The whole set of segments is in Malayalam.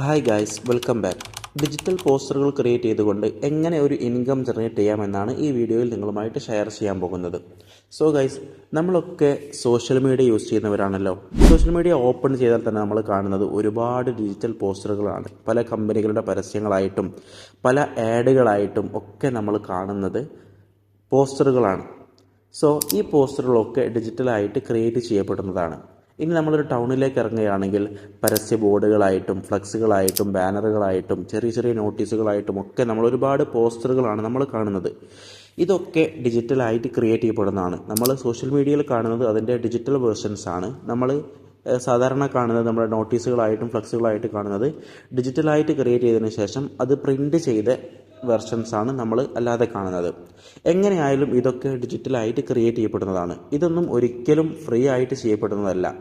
Hi guys welcome back digital പോസ്റ്ററുകൾ ക്രിയേറ്റ് ചെയ്തുകൊണ്ട് എങ്ങനെ ഒരു ഇൻകം ജനറേറ്റ് ചെയ്യാമെന്നാണ് ഈ വീഡിയോയിൽ നിങ്ങളുമായിട്ട് ഷെയർ ചെയ്യാൻ പോകുന്നത്. സോ ഗൈസ് നമ്മളൊക്കെ സോഷ്യൽ മീഡിയ യൂസ് ചെയ്യുന്നവരാണല്ലോ. സോഷ്യൽ മീഡിയ ഓപ്പൺ ചെയ്താൽ തന്നെ നമ്മൾ കാണുന്നത് ഒരുപാട് ഡിജിറ്റൽ പോസ്റ്ററുകളാണ് പല കമ്പനികളുടെ പരസ്യങ്ങളായിട്ടും പല ആഡുകളായിട്ടും ഒക്കെ നമ്മൾ കാണുന്നത് പോസ്റ്ററുകളാണ് സോ ഈ പോസ്റ്ററുകളൊക്കെ ഡിജിറ്റലായിട്ട് ക്രിയേറ്റ് ചെയ്യപ്പെടുന്നതാണ്. ഇനി നമ്മളൊരു ടൗണിലേക്ക് ഇറങ്ങുകയാണെങ്കിൽ പരസ്യ ബോർഡുകളായിട്ടും ഫ്ലക്സുകളായിട്ടും ബാനറുകളായിട്ടും ചെറിയ ചെറിയ നോട്ടീസുകളായിട്ടും ഒക്കെ നമ്മൾ ഒരുപാട് പോസ്റ്ററുകളാണ് നമ്മൾ കാണുന്നത്. ഇതൊക്കെ ഡിജിറ്റലായിട്ട് ക്രിയേറ്റ് ചെയ്യപ്പെടുന്നതാണ്. നമ്മൾ സോഷ്യൽ മീഡിയയിൽ കാണുന്നത് അതിന്റെ ഡിജിറ്റൽ വേർഷൻസ് ആണ്. നമ്മൾ സാധാരണ കാണുന്നത് നമ്മുടെ നോട്ടീസുകളായിട്ടും ഫ്ലക്സുകളായിട്ട് കാണുന്നത് ഡിജിറ്റലായിട്ട് ക്രിയേറ്റ് ചെയ്തതിന് ശേഷം അത് പ്രിന്റ് ചെയ്ത വെർഷൻസ് ആണ് നമ്മൾ അല്ലാതെ കാണുന്നത്. എങ്ങനെയായാലും ഇതൊക്കെ ഡിജിറ്റലായിട്ട് ക്രിയേറ്റ് ചെയ്യപ്പെടുന്നതാണ്. ഇതൊന്നും ഒരിക്കലും ഫ്രീ ആയിട്ട് ചെയ്യപ്പെടുന്നതല്ല.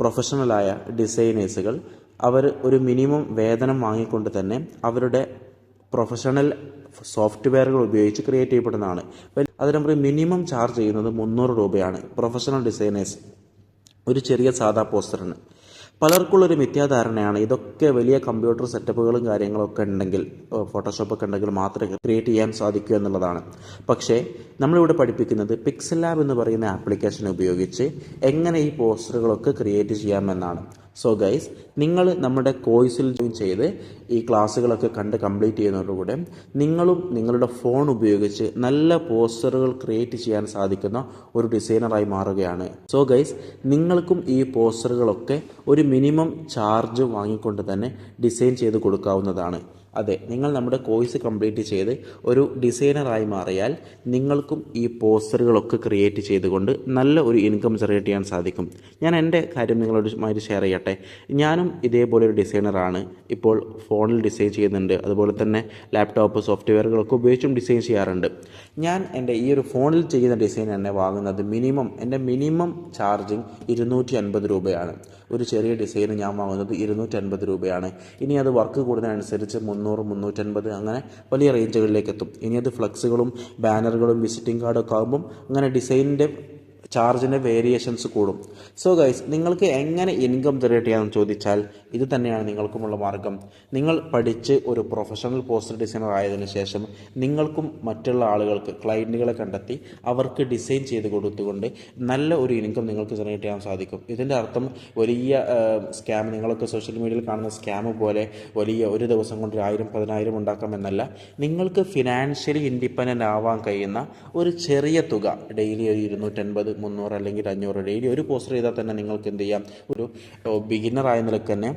പ്രൊഫഷണലായ ഡിസൈനേഴ്സുകൾ അവർ ഒരു മിനിമം വേതനം വാങ്ങിക്കൊണ്ട് തന്നെ അവരുടെ പ്രൊഫഷണൽ സോഫ്റ്റ്വെയറുകൾ ഉപയോഗിച്ച് ക്രിയേറ്റ് ചെയ്യപ്പെടുന്നതാണ്. അതിന് നമ്മൾ മിനിമം ചാർജ് ചെയ്യുന്നത് മുന്നൂറ് രൂപയാണ്. പ്രൊഫഷണൽ ഡിസൈനേഴ്സ് ഒരു ചെറിയ സാധാ പോസ്റ്ററിന് പലർക്കുള്ളൊരു മിഥ്യാധാരണയാണ്. ഇതൊക്കെ വലിയ കമ്പ്യൂട്ടർ സെറ്റപ്പുകളും കാര്യങ്ങളൊക്കെ ഉണ്ടെങ്കിൽ ഫോട്ടോഷോപ്പൊക്കെ ഉണ്ടെങ്കിൽ മാത്രമേ ക്രിയേറ്റ് ചെയ്യാൻ സാധിക്കൂ എന്നുള്ളതാണ്. പക്ഷേ നമ്മളിവിടെ പഠിപ്പിക്കുന്നത് പിക്സൽ ലാബ് എന്ന് പറയുന്ന ആപ്ലിക്കേഷൻ ഉപയോഗിച്ച് എങ്ങനെ ഈ പോസ്റ്ററുകളൊക്കെ ക്രിയേറ്റ് ചെയ്യാമെന്നാണ്. സോ ഗൈസ് നിങ്ങൾ നമ്മുടെ കോഴ്സിൽ ജോയിൻ ചെയ്ത് ഈ ക്ലാസ്സുകളൊക്കെ കണ്ട് കംപ്ലീറ്റ് ചെയ്യുന്നതോടുകൂടെ നിങ്ങളും നിങ്ങളുടെ ഫോൺ ഉപയോഗിച്ച് നല്ല പോസ്റ്ററുകൾ ക്രിയേറ്റ് ചെയ്യാൻ സാധിക്കുന്ന ഒരു ഡിസൈനറായി മാറുകയാണ്. സോ ഗൈസ് നിങ്ങൾക്കും ഈ പോസ്റ്ററുകളൊക്കെ ഒരു മിനിമം ചാർജ് വാങ്ങിക്കൊണ്ട് തന്നെ ഡിസൈൻ ചെയ്ത് കൊടുക്കാവുന്നതാണ്. അതെ നിങ്ങൾ നമ്മുടെ കോഴ്സ് കംപ്ലീറ്റ് ചെയ്ത് ഒരു ഡിസൈനറായി മാറിയാൽ നിങ്ങൾക്കും ഈ പോസ്റ്ററുകളൊക്കെ ക്രിയേറ്റ് ചെയ്തുകൊണ്ട് നല്ല ഒരു ഇൻകം ജനറേറ്റ് ചെയ്യാൻ സാധിക്കും. ഞാൻ എന്റെ കാര്യം നിങ്ങളോട് മാതിരി ഷെയർ ചെയ്യട്ടെ. ഞാനും ഇതേപോലെ ഒരു ഡിസൈനറാണ് ഇപ്പോൾ ഫോണിൽ ഡിസൈൻ ചെയ്യുന്നുണ്ട്. അതുപോലെ തന്നെ ലാപ്ടോപ്പ് സോഫ്റ്റ്വെയറുകളൊക്കെ ഉപയോഗിച്ചും ഡിസൈൻ ചെയ്യാറുണ്ട്. ഞാൻ എന്റെ ഈ ഒരു ഫോണിൽ ചെയ്യുന്ന ഡിസൈൻ തന്നെ വാങ്ങുന്നത് മിനിമം എന്റെ മിനിമം ചാർജിങ് ഇരുന്നൂറ്റി അൻപത് രൂപയാണ്. ഒരു ചെറിയ ഡിസൈൻ ഞാൻ വാങ്ങുന്നത് ഇരുന്നൂറ്റി അൻപത് രൂപയാണ്. ഇനി അത് വർക്ക് കൂടുന്നതിനനുസരിച്ച് മുന്നൂറ് മുന്നൂറ്റൻപത് അങ്ങനെ വലിയ റേഞ്ചുകളിലേക്ക് എത്തും ഇനി അത് ഫ്ലക്സുകളും ബാനറുകളും വിസിറ്റിംഗ് കാർഡൊക്കെ ആകുമ്പം അങ്ങനെ ഡിസൈനിന്റെ ചാർജിന്റെ വേരിയേഷൻസ് കൂടും. സോ ഗൈസ് നിങ്ങൾക്ക് എങ്ങനെ ഇൻകം ജനറേറ്റ് ചെയ്യാമെന്ന് ചോദിച്ചാൽ ഇത് തന്നെയാണ് നിങ്ങൾക്കുമുള്ള മാർഗം. നിങ്ങൾ പഠിച്ച് ഒരു പ്രൊഫഷണൽ പോസ്റ്റർ ഡിസൈനർ ആയതിനു ശേഷം നിങ്ങൾക്കും മറ്റുള്ള ആളുകൾക്ക് ക്ലയന്റുകളെ കണ്ടെത്തി അവർക്ക് ഡിസൈൻ ചെയ്ത് കൊടുത്തുകൊണ്ട് നല്ല ഒരു ഇൻകം നിങ്ങൾക്ക് ജനറേറ്റ് ചെയ്യാൻ സാധിക്കും. ഇതിന്റെ അർത്ഥം വലിയ സ്കാം നിങ്ങളൊക്കെ സോഷ്യൽ മീഡിയയിൽ കാണുന്ന സ്കാം പോലെ വലിയ ഒരു ദിവസം കൊണ്ട് ആയിരം പതിനായിരം ഉണ്ടാക്കാമെന്നല്ല നിങ്ങൾക്ക് ഫിനാൻഷ്യലി ഇൻഡിപെൻഡന്റ് ആവാൻ കഴിയുന്ന ഒരു ചെറിയ തുക ഡെയിലി ഒരു ഇരുന്നൂറ്റൻപത് മുന്നൂറ് അല്ലെങ്കിൽ അഞ്ഞൂറ് ഡെയിലി ഒരു പോസ്റ്റർ ചെയ്താൽ തന്നെ നിങ്ങൾക്ക് എന്ത് ചെയ്യാം? ഒരു ബിഗിനർ ആയ നിലയ്ക്ക് തന്നെ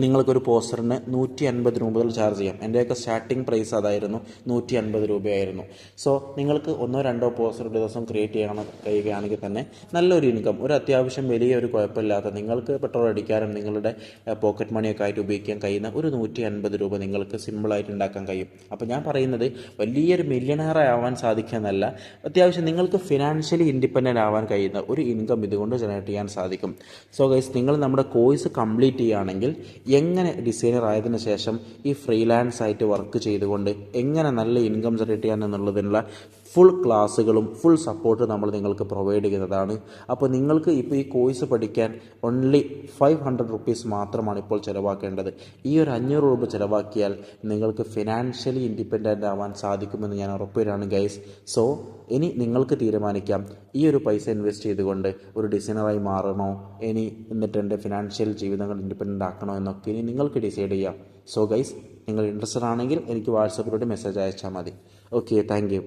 നിങ്ങൾക്കൊരു പോസ്റ്ററിന് നൂറ്റി അൻപത് രൂപ മുതൽ ചാർജ് ചെയ്യാം. എന്റെയൊക്കെ സ്റ്റാർട്ടിംഗ് പ്രൈസ് അതായിരുന്നു നൂറ്റി അൻപത് രൂപയായിരുന്നു. സോ നിങ്ങൾക്ക് ഒന്നോ രണ്ടോ പോസ്റ്റർ ഒരു ദിവസം ക്രിയേറ്റ് ചെയ്യണം കഴിയുകയാണെങ്കിൽ തന്നെ നല്ലൊരു ഇൻകം ഒരു അത്യാവശ്യം വലിയൊരു കുഴപ്പമില്ലാത്ത നിങ്ങൾക്ക് പെട്രോൾ അടിക്കാനും നിങ്ങളുടെ പോക്കറ്റ് മണിയൊക്കെ ആയിട്ട് ഉപയോഗിക്കാൻ കഴിയുന്ന ഒരു നൂറ്റി അൻപത് രൂപ നിങ്ങൾക്ക് സിമ്പിളായിട്ട് ഉണ്ടാക്കാൻ കഴിയും. അപ്പോൾ ഞാൻ പറയുന്നത് വലിയൊരു മില്യണയർ ആവാൻ അത്യാവശ്യം നിങ്ങൾക്ക് ഫിനാൻഷ്യലി ഇൻഡിപെൻഡന്റ് ആവാൻ കഴിയുന്ന ഒരു ഇൻകം ഇതുകൊണ്ട് ജനറേറ്റ് ചെയ്യാൻ സാധിക്കും. സോ ഗൈസ് നിങ്ങൾ നമ്മുടെ കോഴ്സ് കംപ്ലീറ്റ് ചെയ്യുകയാണെങ്കിൽ എങ്ങനെ ഡിസൈനർ ആയതിനു ശേഷം ഈ ഫ്രീലാൻസ് ആയിട്ട് വർക്ക് ചെയ്തുകൊണ്ട് എങ്ങനെ നല്ല ഇൻകം ജനറേറ്റ് ചെയ്യാൻ എന്നുള്ളതിനുള്ള ഫുൾ ക്ലാസ്സുകളും ഫുൾ സപ്പോർട്ട് നമ്മൾ നിങ്ങൾക്ക് പ്രൊവൈഡ് ചെയ്യുന്നതാണ്. അപ്പോൾ നിങ്ങൾക്ക് ഇപ്പോൾ ഈ കോഴ്സ് പഠിക്കാൻ ഓൺലി ഫൈവ് ഹൺഡ്രഡ് റുപ്പീസ് മാത്രമാണ് ഇപ്പോൾ ചിലവാക്കേണ്ടത്. ഈ ഒരു അഞ്ഞൂറ് രൂപ ചിലവാക്കിയാൽ നിങ്ങൾക്ക് ഫിനാൻഷ്യലി ഇൻഡിപെൻഡന്റ് ആവാൻ സാധിക്കുമെന്ന് ഞാൻ ഉറപ്പുവരാണ് ഗൈസ് സോ ഇനി നിങ്ങൾക്ക് തീരുമാനിക്കാം. ഈ ഒരു പൈസ ഇൻവെസ്റ്റ് ചെയ്തുകൊണ്ട് ഒരു ഡിസൈനറായി മാറണോ? ഇനി എന്നിട്ട് എന്റെ ഫിനാൻഷ്യൽ ജീവിതങ്ങൾ ഇൻഡിപെൻഡന്റ് ആക്കണോ എന്നൊക്കെ ഇനി നിങ്ങൾക്ക് ഡിസൈഡ് ചെയ്യാം. സോ ഗൈസ് നിങ്ങൾ ഇൻട്രസ്റ്റഡ് ആണെങ്കിൽ എനിക്ക് വാട്സപ്പിലൂടെ മെസ്സേജ് അയച്ചാൽ മതി. Okay thank